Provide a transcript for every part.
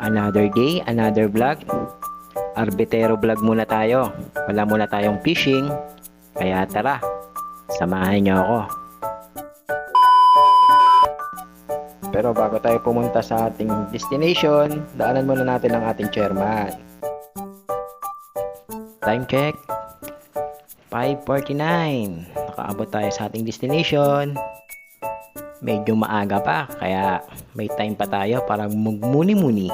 Another day, another vlog. Arbitero vlog muna tayo. Wala muna tayong fishing. Kaya tara, samahan niyo ako. Pero bago tayo pumunta sa ating destination, daanan muna natin ang ating chairman. Time check. 5.49. Nakaabot tayo sa ating destination. Medyo maaga pa, kaya may time pa tayo para magmuni-muni.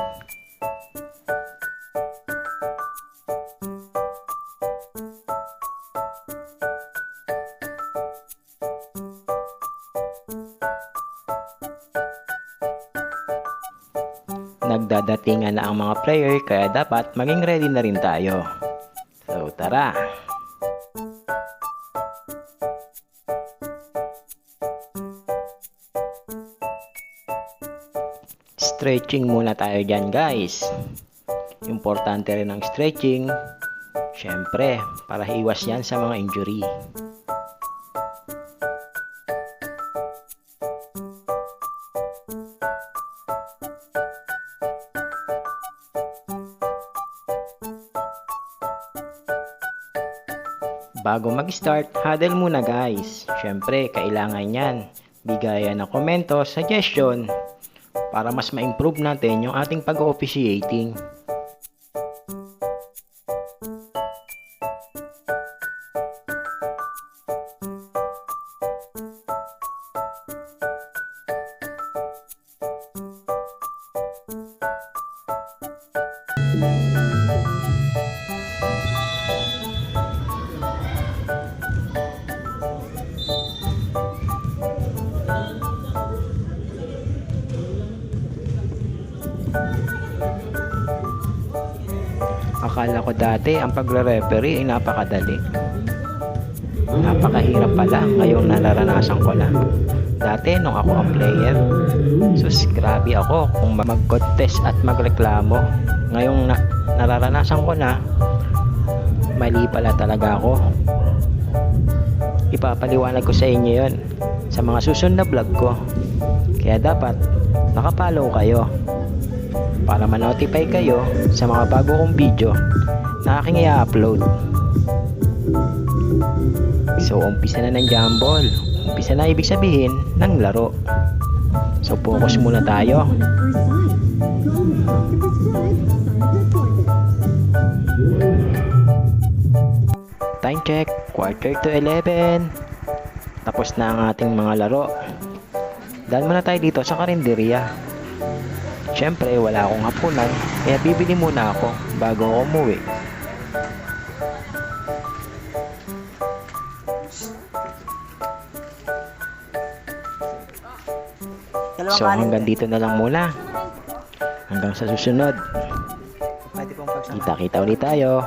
Nagdadatingan na ang mga player kaya dapat maging ready na rin tayo. So tara! Stretching muna tayo dyan guys. Importante rin ang stretching. Siyempre, para iwas yan sa mga injury. Bago mag-start, huddle muna guys. Siyempre, kailangan yan. Bigayan ng komento, suggestion, para mas ma-improve natin yung ating pag-officiating. Akala ko dati ang pagre-referee ay napakadali. Napakahirap pala ngayong nararanasan ko na. Dati nung ako ang player, sus grabe ako kung mag-contest at magreklamo. Ngayong na nararanasan ko na, mali pala talaga ako. Ipapaliwanag ko sa inyo yon sa mga susunod na vlog ko. Kaya dapat nakapollow kayo para ma-notify kayo sa mga bago kong video na aking i-upload. So, umpisa na ng jambol. Umpisa na ibig sabihin ng laro. So, focus muna tayo. Time check, quarter to 11. Tapos na ang ating mga laro. Dahil muna tayo dito sa karinderya. Siyempre, wala akong hapunan, kaya bibili muna ako bago ako umuwi. So, hanggang dito na lang muna. Hanggang sa susunod. Kita-kita ulit tayo.